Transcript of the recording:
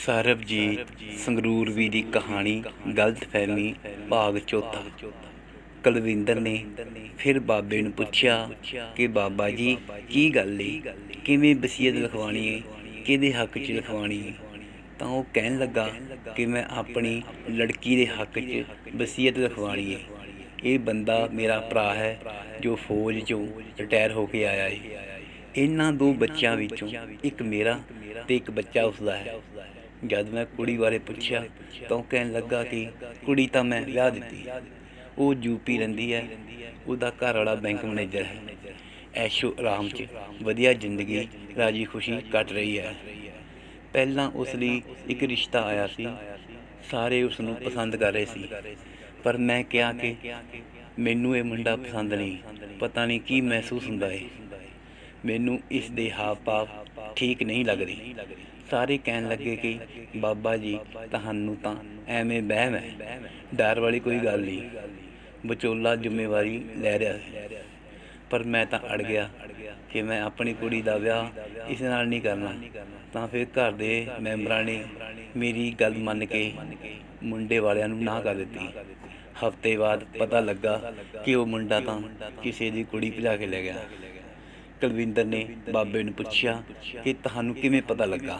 ਸਰਬਜੀਤ ਸੰਗਰੂਰਵੀ ਦੀ ਕਹਾਣੀ ਗਲਤਫਹਿਮੀ ਭਾਗ ਚੌਥਾ। ਕੁਲਵਿੰਦਰ ਨੇ ਫਿਰ ਬਾਬੇ ਨੂੰ ਪੁੱਛਿਆ ਕਿ ਬਾਬਾ ਜੀ, ਕੀ ਗੱਲ ਏ? ਕਿਵੇਂ ਵਸੀਅਤ ਲਿਖਵਾਣੀ ਏ? ਕਿਹਦੇ ਹੱਕ 'ਚ ਲਿਖਵਾਣੀ ਏ? ਤਾਂ ਉਹ ਕਹਿਣ ਲੱਗਾ ਕਿ ਮੈਂ ਆਪਣੀ ਲੜਕੀ ਦੇ ਹੱਕ 'ਚ ਵਸੀਅਤ ਲਿਖਵਾਣੀ ਏ। ਇਹ ਬੰਦਾ ਮੇਰਾ ਭਰਾ ਹੈ, ਜੋ ਫੌਜ 'ਚੋਂ ਰਿਟਾਇਰ ਹੋ ਕੇ ਆਇਆ ਏ। ਇਹਨਾਂ ਦੋ ਬੱਚਿਆਂ ਵਿੱਚੋਂ ਇੱਕ ਮੇਰਾ ਤੇ ਇੱਕ ਬੱਚਾ ਉਸਦਾ ਹੈ। ਜਦ ਮੈਂ ਕੁੜੀ ਬਾਰੇ ਪੁੱਛਿਆ ਤਾਂ ਉਹ ਕਹਿਣ ਲੱਗਾ ਕਿ ਕੁੜੀ ਤਾਂ ਮੈਂ ਵਿਆਹ ਦਿੱਤੀ। ਉਹ ਯੂਪੀ ਰਹਿੰਦੀ ਹੈ। ਉਹਦਾ ਘਰ ਵਾਲਾ ਬੈਂਕ ਮੈਨੇਜਰ ਹੈ। ਐਸ਼ੋ ਆਰਾਮ 'ਚ ਵਧੀਆ ਜ਼ਿੰਦਗੀ, ਰਾਜੀ ਖੁਸ਼ੀ ਕੱਟ ਰਹੀ ਹੈ। ਪਹਿਲਾਂ ਉਸ ਲਈ ਇੱਕ ਰਿਸ਼ਤਾ ਆਇਆ ਸੀ। ਸਾਰੇ ਉਸ ਨੂੰ ਪਸੰਦ ਕਰ ਰਹੇ ਸੀ। ਪਰ ਮੈਂ ਕਿਹਾ ਕਿ ਮੈਨੂੰ ਇਹ ਮੁੰਡਾ ਪਸੰਦ ਨਹੀਂ। ਪਤਾ ਨਹੀਂ ਕੀ ਮਹਿਸੂਸ ਹੁੰਦਾ ਹੈ ਮੈਨੂੰ ਇਸ ਦੇ ਹਾਵ ਭਾਵ ਠੀਕ ਨਹੀਂ ਲੱਗਦੇ। ਸਾਰੇ ਕਹਿਣ ਲੱਗੇ ਕਿ, ਬਾਬਾ ਜੀ, ਤੁਹਾਨੂੰ ਤਾਂ ਐਵੇਂ ਵਹਿਮ ਹੈ। ਡਰ ਵਾਲੀ ਕੋਈ ਗੱਲ ਨਹੀਂ। ਵਿਚੋਲਾ ਜ਼ਿੰਮੇਵਾਰੀ ਲੈ ਰਿਹਾ ਹੈ। ਪਰ ਮੈਂ ਤਾਂ ਅੜ ਗਿਆ ਕਿ ਮੈਂ ਆਪਣੀ ਕੁੜੀ ਦਾ ਵਿਆਹ ਇਸ ਨਾਲ ਨਹੀਂ ਕਰਨਾ। ਤਾਂ ਫਿਰ ਘਰ ਦੇ ਮੈਂਬਰਾਂ ਨੇ ਮੇਰੀ ਗੱਲ ਮੰਨ ਕੇ ਮੁੰਡੇ ਵਾਲਿਆਂ ਨੂੰ ਨਾ ਕਰ ਦਿੱਤੀ। ਹਫ਼ਤੇ ਬਾਅਦ ਪਤਾ ਲੱਗਾ ਕਿ ਉਹ ਮੁੰਡਾ ਤਾਂ ਕਿਸੇ ਦੀ ਕੁੜੀ ਭਜਾ ਕੇ ਲੈ ਗਿਆ। ਕੁਲਵਿੰਦਰ ਨੇ ਬਾਬੇ ਨੂੰ ਪੁੱਛਿਆ ਕਿ ਤੁਹਾਨੂੰ ਕਿਵੇਂ ਪਤਾ ਲੱਗਾ?